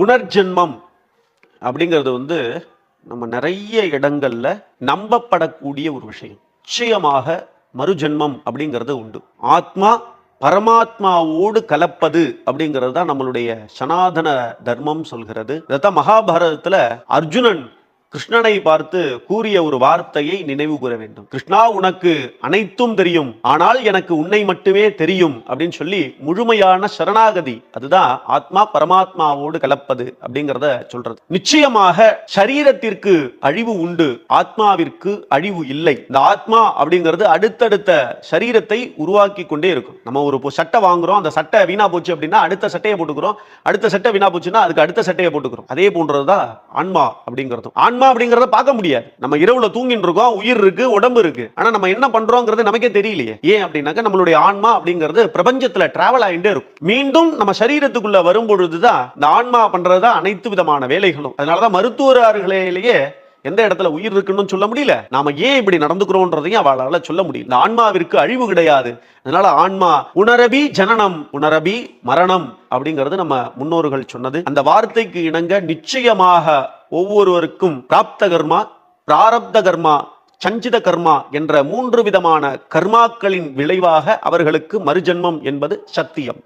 புனர்ஜென்மம் அப்படிங்கிறது வந்து நம்ம நிறைய இடங்கள்ல நம்பப்படக்கூடிய ஒரு விஷயம். நிச்சயமாக மறுஜென்மம் அப்படிங்கிறது உண்டு. ஆத்மா பரமாத்மாவோடு கலப்பது அப்படிங்கிறது தான் நம்மளுடைய சனாதன தர்மம் சொல்கிறது. இதைத்தான் மகாபாரதத்துல அர்ஜுனன் கிருஷ்ணனை பார்த்து கூறிய ஒரு வார்த்தையை நினைவு கூற வேண்டும். கிருஷ்ணா உனக்கு அனைத்தும் தெரியும். ஆனால் எனக்கு உன்னை மட்டுமே தெரியும் அப்படின்னு சொல்லி முழுமையான சரணாகதி அதுதான் ஆத்மா பரமாத்மாவோடு கலப்பது அப்படிங்கிறத சொல்றது. நிச்சயமாக சரீரத்திற்கு அழிவு உண்டு ஆத்மாவிற்கு அழிவு இல்லை. இந்த ஆத்மா அப்படிங்கிறது அடுத்தடுத்த சரீரத்தை உருவாக்கி கொண்டே இருக்கும். நம்ம ஒரு சட்டை வாங்குறோம் அந்த சட்டை வீணா போச்சு அப்படின்னா அடுத்த சட்டையை போட்டுக்கிறோம். அடுத்த சட்டை வீணா போச்சுன்னா அதுக்கு அடுத்த சட்டையை போட்டுக்கிறோம். அதே போன்றதுதான் ஆன்மா அப்படிங்கிறதும். ஆன்மா அப்படிங்கறத பார்க்க முடியாது. நம்ம இரவுல தூங்கிட்டு இருக்கோம் உயிர் இருக்கு உடம்பு இருக்கு. ஆனா நம்ம என்ன பண்றோங்கிறது நமக்கே தெரியலையே. ஏன் அப்படின்னாக்க நம்மளுடைய ஆன்மா அப்படிங்கிறது பிரபஞ்சத்துல டிராவல் ஆகிட்டே இருக்கும். மீண்டும் நம்ம சரீரத்துக்குள்ள வரும் பொழுதுதான் இந்த ஆன்மா பண்றதுதான் அனைத்து விதமான வேலைகளும். அதனாலதான் மருத்துவர்களையிலேயே எந்த இடத்துல உயிர் இருக்குன்னு சொல்ல முடியல. நாம ஏன் இப்படி நடந்துக்கிறோன்றதையும் அவளால சொல்ல முடியல இந்த ஆன்மாவிற்கு அழிவு கிடையாது. அதனால ஆன்மா உணரபி ஜனனம் உணரபி மரணம் அப்படிங்கிறது நம்ம முன்னோர்கள் சொன்னது. அந்த வார்த்தைக்கு இணங்க நிச்சயமாக ஒவ்வொருவருக்கும் பிராப்த கர்மா பிராரப்த கர்மா சஞ்சித கர்மா என்ற மூன்று விதமான கர்மாக்களின் விளைவாக அவர்களுக்கு மறுஜென்மம் என்பது சத்தியம்.